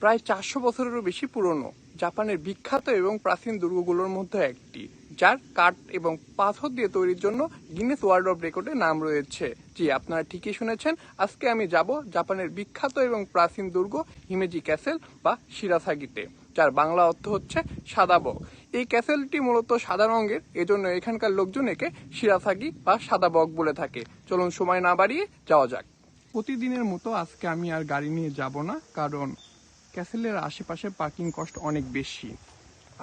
প্রায় চারশো বছরেরও বেশি পুরনো, জাপানের বিখ্যাত এবং প্রাচীন দুর্গগুলোর মধ্যে একটি, যার কাঠ এবং পাথর দিয়ে তৈরির জন্য গিনেস ওয়ার্ল্ড অফ রেকর্ডে নাম রয়েছে। জি, আপনারা ঠিকই শুনেছেন। আজকে আমি যাব জাপানের বিখ্যাত এবং প্রাচীন দুর্গ হিমেজি ক্যাসেল বা শিরাসাগিতে যার বাংলা অর্থ হচ্ছে সাদা বক। এই ক্যাসেলটি মূলত সাদা রঙের, এজন্য এখানকার লোকজন একে শিরাসাগি বা সাদা বক বলে থাকে। চলুন সময় না বাড়িয়ে যাওয়া যাক। প্রতিদিনের মতো আজকে আমি আর গাড়ি নিয়ে যাব না, কারণ ক্যাসেলের আশেপাশে পার্কিং কস্ট অনেক বেশি।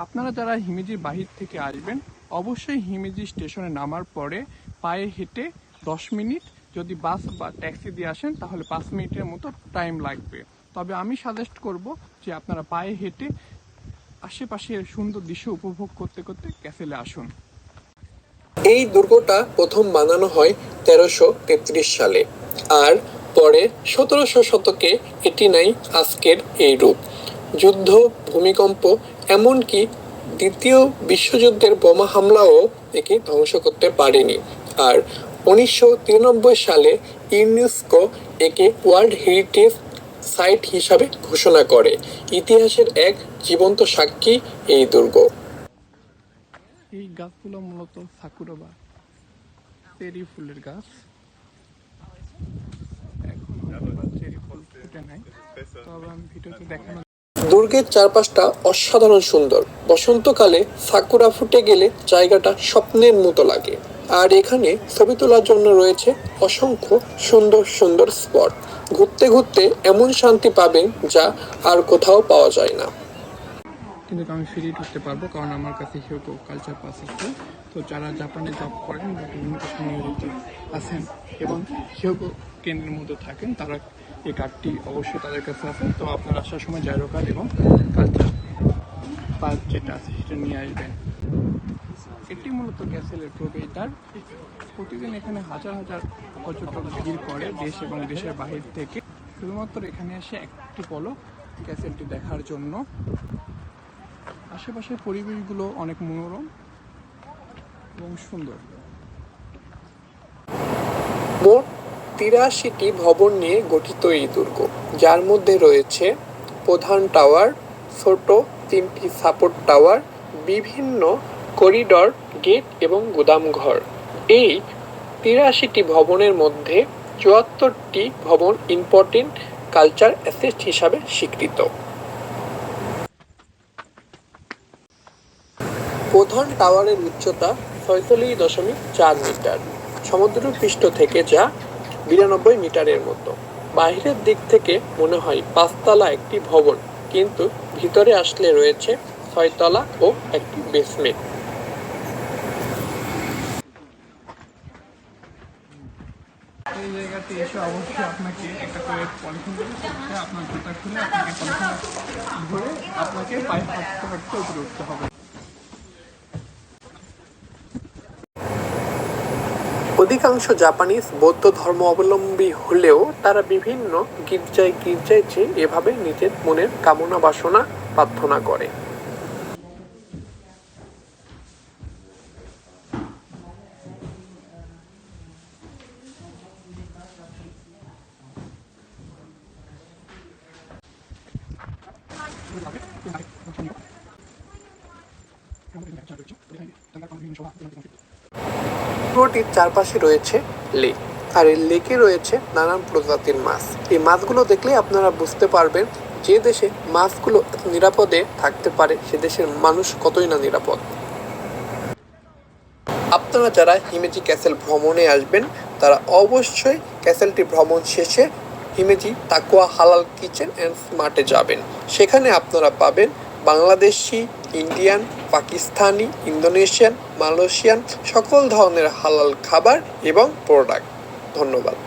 আপনারা যারা হিমেজির বাহির থেকে আসবেন, অবশ্যই হিমেজি স্টেশনে নামার পরে পায়ে হেঁটে দশ মিনিট যদি বাস বা ট্যাক্সি দিয়ে আসেন, তাহলে পাঁচ মিনিটের মতো টাইম লাগবে। তবে আমি সাজেস্ট করব যে আপনারা পায়ে হেঁটে আশেপাশের সুন্দর দৃশ্য উপভোগ করতে করতে ক্যাসেলে আসুন। এই দুর্গটা প্রথম বানানো হয় তেরোশো সালে। আর পরে সতেরোশো শতকে এটি নাই আজকের এই রূপ। যুদ্ধ, ভূমিকম্প, এমনকি দ্বিতীয় বিশ্বযুদ্ধের বোমা হামলাও একে ধ্বংস করতে পারেনি। আর উনিশশো তিরানব্বই সালে ইউনেস্কো একে ওয়ার্ল্ড হেরিটেজ সাইট হিসাবে ঘোষণা করে। ইতিহাসের এক জীবন্ত সাক্ষী এই দুর্গ। এই গাছগুলো মূলত সাকুরা বা ফুলের গাছ এখন চেরি ফুল ফুটে নাই তবে আমি ভিডিওতে দেখানো দুর্গের চারপাশটা অসাধারণ সুন্দর। বসন্তকালে সাকুরা ফুটে গেলে জায়গাটা স্বপ্নের মতো লাগে। আর এখানে ছবি তোলার জন্য রয়েছে অসংখ্য সুন্দর সুন্দর স্পট। ঘুরতে ঘুরতে এমন শান্তি পাবেন যা আর কোথাও পাওয়া যায় না। কিন্তু আমি ফ্রি ঢুকতে পারব, কারণ আমার কাছে হিউগো কালচার পাস আছে। তো যারা জাপানে জব করেন বা বিভিন্ন নিয়োজিত আছেন এবং হিউগো কেন্দ্রের মধ্যে থাকেন, তারা এই কার্ডটি অবশ্যই তাদের কাছে আছে। তো আপনারা আসার সময় জাইরো কার্ড এবং কালচার পাস যেটা আছে সেটা নিয়ে আসবেন। এটি মূলত ক্যাসেলের প্রবেশদ্বার প্রতিদিন এখানে হাজার হাজার পর্যটক ভিড় করে দেশ এবং দেশের বাহির থেকে। শুধুমাত্র এখানে এসে একটি পলো ক্যাসেলটি দেখার জন্য। আশেপাশের পরিবেশগুলো অনেক মনোরম এবং সুন্দর। মোট তিরাশিটি ভবন নিয়ে গঠিত এই দুর্গ, যার মধ্যে রয়েছে প্রধান টাওয়ার, ছোট তিনটি সাপোর্ট টাওয়ার, বিভিন্ন করিডর, গেট এবং গুদামঘর এই তিরাশিটি ভবনের মধ্যে চুয়াত্তরটি ভবন ইম্পর্টেন্ট কালচার অ্যাসেট হিসাবে স্বীকৃত। প্রধান টাওয়ারের উচ্চতা ছয়চল্লিশ দশমিক চার মিটার সমুদ্র পৃষ্ঠ থেকে যা বিরানব্বই মিটারের মতো। বাইরের দিক থেকে মনে হয় পাঁচতলা একটি ভবন, কিন্তু ভিতরে আসলে রয়েছে ছয়তলা ও একটি বেসমেন্ট। আপনাকে একটা করে পলিথিন আপনার জুতা খুলে আপনাকে পলিথিন আপনাকে পায়ে উপরে উঠতে হবে। অধিকাংশ জাপানিজ বৌদ্ধ ধর্ম অবলম্বী হলেও তারা বিভিন্ন গির্জায় গির্জায় চেয়ে এভাবে নিজের মনের কামনা বাসনা প্রার্থনা করে। পুরোটির চারপাশে রয়েছে লেক আর এই লেকে রয়েছে নানান প্রজাতির মাছ। এই মাছগুলো দেখলে আপনারা বুঝতে পারবেন যে দেশে মাছগুলো নিরাপদে থাকতে পারে, সে দেশের মানুষ কতই না নিরাপদ। আপনারা যারা হিমেজি ক্যাসেল ভ্রমণে আসবেন, তারা অবশ্যই ক্যাসেলটি ভ্রমণ শেষে হিমেজি তাকুয়া হালাল কিচেন অ্যান্ড স্মার্টে যাবেন। সেখানে আপনারা পাবেন Bangladeshi, Indian Pakistani Indonesian Malaysian সকল ধরনের হালাল খাবার এবং প্রোডাক্ট ধন্যবাদ।